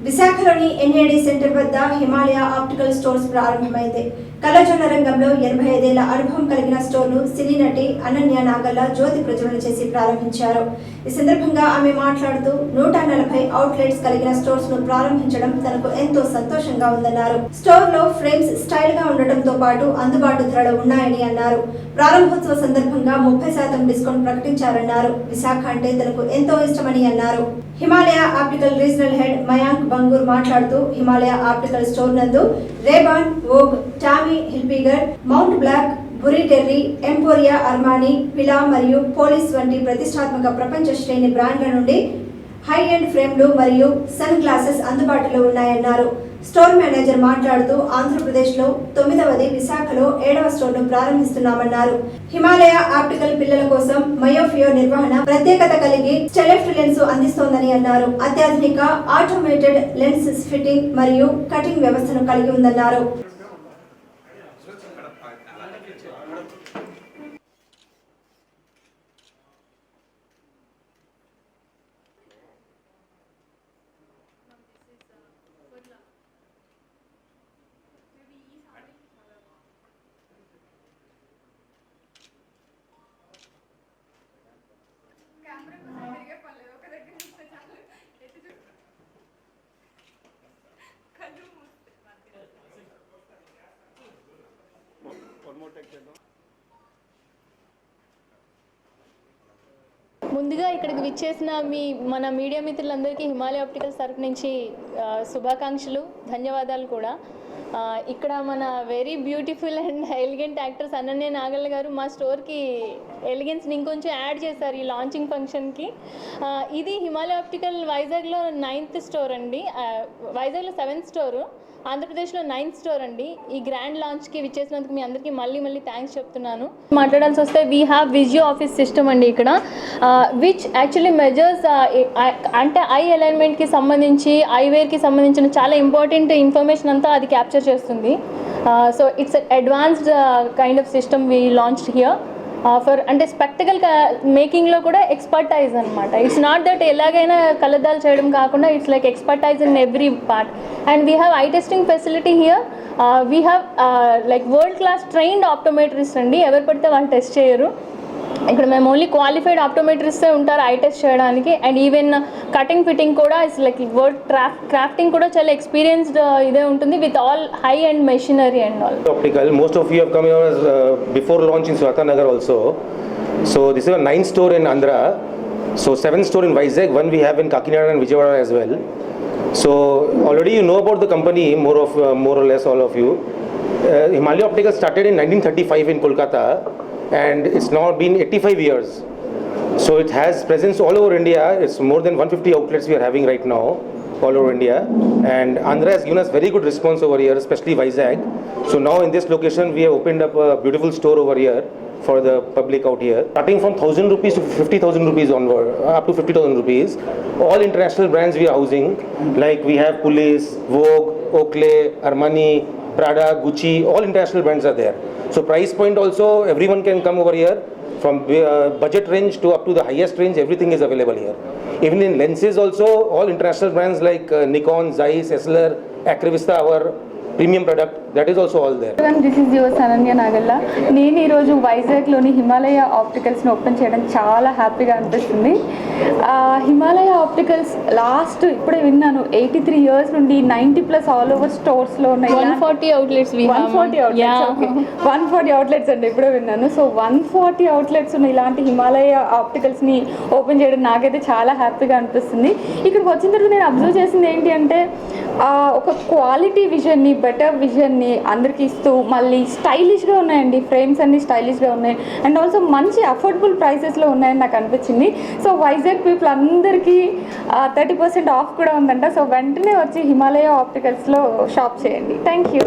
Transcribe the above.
విశాఖలోని NAD centre వద్ద Himalaya optical stores ప్రారంభమైతే కళాజన రంగంలో ఎనభై ఐదేళ్ళ అనుభవం కలిగిన స్టోర్ను సినీ నటి అనన్య నాగల్ల జ్యోతి ప్రజ్వలన చేసి ప్రారంభించారు. ఈ సందర్భంగా ఆమె మాట్లాడుతూ నూట నలభై అవుట్లెట్స్ కలిగిన స్టోర్స్ను ప్రారంభించడం తనకు ఎంతో సంతోషంగా ఉందన్నారు. స్టోర్లో ఫ్రేమ్స్ స్టైల్గా ఉండటంతో పాటు అందుబాటు ధరలు ఉన్నాయని అన్నారు. ప్రారంభోత్సవ సందర్భంగా ముప్పై శాతం డిస్కౌంట్ ప్రకటించారన్నారు. విశాఖ అంటే తనకు ఎంతో ఇష్టమని అన్నారు. Himalaya optical regional head Mayank Bangur మాట్లాడుతూ హిమాలయ ఆప్టికల్ స్టోర్ నందు Ray Ban Vogue Tommy Hilfiger Mont Blanc Burberry Emporio Armani Fila మరియు పోలీస్ వంటి ప్రతిష్టాత్మక ప్రపంచ శ్రేణి బ్రాండ్ల నుండి హై ఎండ్ ఫ్రేమ్లు మరియు సన్ గ్లాసెస్ అందుబాటులో ఉన్నాయన్నారు. స్టోర్ మేనేజర్ మాట్లాడుతూ ఆంధ్రప్రదేశ్లో తొమ్మిదవది విశాఖలో ఏడవ స్టోర్ను ప్రారంభిస్తున్నామన్నారు. హిమాలయ ఆప్టికల్ పిల్లల కోసం మయోఫియో నిర్వహణ ప్రత్యేకత కలిగి స్టెలెఫ్ట్ లెన్స్ అందిస్తోందని అన్నారు. అత్యాధునిక ఆటోమేటెడ్ లెన్స్ ఫిట్టింగ్ మరియు కటింగ్ వ్యవస్థను కలిగి ఉందన్నారు. ముందుగా ఇక్కడికి విచ్చేసిన మీ మన మీడియా మిత్రులందరికీ హిమాలయ ఆప్టికల్ తరపు నుంచి శుభాకాంక్షలు ధన్యవాదాలు కూడా. ఇక్కడ మన very beautiful and elegant actors Ananya Nagalla గారు మా స్టోర్కి ఎలిగెన్స్ని ఇంకొంచెం యాడ్ చేశారు ఈ లాంచింగ్ ఫంక్షన్కి ఇది హిమాలయ ఆప్టికల్ వైజాగ్లో నైన్త్ స్టోర్ అండి. వైజాగ్లో సెవెంత్ స్టోరు ఆంధ్రప్రదేశ్లో నైన్త్ స్టోర్ అండి. ఈ గ్రాండ్ లాంచ్కి విచ్చేసినందుకు మీ అందరికీ మళ్ళీ మళ్ళీ థ్యాంక్స్ చెప్తున్నాను. మాట్లాడాల్సి వస్తే we have Visio office system అండి ఇక్కడ. విచ్ యాక్చువల్లీ మెజర్స్ అంటే ఐ అలైన్మెంట్కి సంబంధించి ఐవేర్కి సంబంధించిన చాలా ఇంపార్టెంట్ ఇన్ఫర్మేషన్ అంతా అది క్యాప్చర్ చేస్తుంది. So it's advanced kind of system we launch here for అంటే స్పెక్టికల్ మేకింగ్లో కూడా ఎక్స్పర్టైజ్ అనమాట ఇట్స్ నాట్ దట్ ఎలాగైనా కలద్దాలు చేయడం కాకుండా it's like expertise in every part and we have eye testing facility here we have like world class trained optometrist అండి. ఎవరు పడితే వాళ్ళు టెస్ట్ చేయరు. ఇక్కడ మేము ఓన్లీ క్వాలిఫైడ్ ఆప్టోమేటర్స్ ఉంటారు ఐ టెస్ట్ చేయడానికి. అండ్ ఈవెన్ కటింగ్ ఫిట్టింగ్ కూడా is like word craft crafting కూడా చాలా ఎక్స్పీరియన్స్డ్ ఇదే ఉంటుంది with all high and machinery and all optical most of you coming our before launch in Swatha Nagar also so this is nine store in Andhra so seven store in Vizag one we have in Kakinada and Vijayawada as well so already you know about the company more of more less all of you Himalaya optical started in nineteen thirty five in Kolkata started in 1935 in Kolkata, and it's now been 85 years. So it has presence all over India. It's more than 150 outlets we are having right now, all over India. And Andhra has given us very good response over here, especially Vizag. So now in this location, we have opened up a beautiful store over here for the public out here. Starting from 1000 rupees to 50,000 rupees onward, uh, up to 50,000 rupees. All international brands we are housing, like we have Police, Vogue, Oakley, Armani, Prada, Gucci, all international brands are there. So price point also, everyone can come over here. From uh, budget range to up to the highest range, everything is available here. Even in lenses also, all international brands like uh, Nikon, Zeiss, Esler, Acrevista, our premium product, that is also all there. This is your Ananya Nagalla నేను ఈరోజు వైజాగ్లోని Himalaya ఆప్టికల్స్ని open చేయడం చాలా హ్యాపీగా అనిపిస్తుంది. Himalaya opticals last ఇప్పుడే విన్నాను. Eighty three years నుండి ninety plus all over స్టోర్స్లో ఉన్నాయి. One forty outlets we one forty outlets one forty outlets అండి ఇప్పుడే విన్నాను. సో వన్ ఫార్టీ అవుట్లెట్స్ ఉన్న ఇలాంటి హిమాలయ ఆప్టికల్స్ని ఓపెన్ చేయడం నాకైతే చాలా హ్యాపీగా అనిపిస్తుంది. ఇక్కడికి వచ్చిన తర్వాత నేను అబ్జర్వ్ చేసింది ఏంటి అంటే ఆ, ఒక క్వాలిటీ విజన్ని బెటర్ విజన్ని అందరికీ ఇస్తూ మళ్ళీ స్టైలిష్గా ఉన్నాయండి. ఫ్రేమ్స్ అన్ని స్టైలిష్గా ఉన్నాయి. అండ్ ఆల్సో మంచి అఫోర్డబుల్ ప్రైసెస్లో ఉన్నాయని నాకు అనిపించింది. సో వైజాగ్ పీపుల్ అందరికీ థర్టీ పర్సెంట్ ఆఫ్ కూడా ఉందంట. సో వెంటనే వచ్చి హిమాలయ ఆప్టికల్స్లో షాప్ చేయండి. Thank you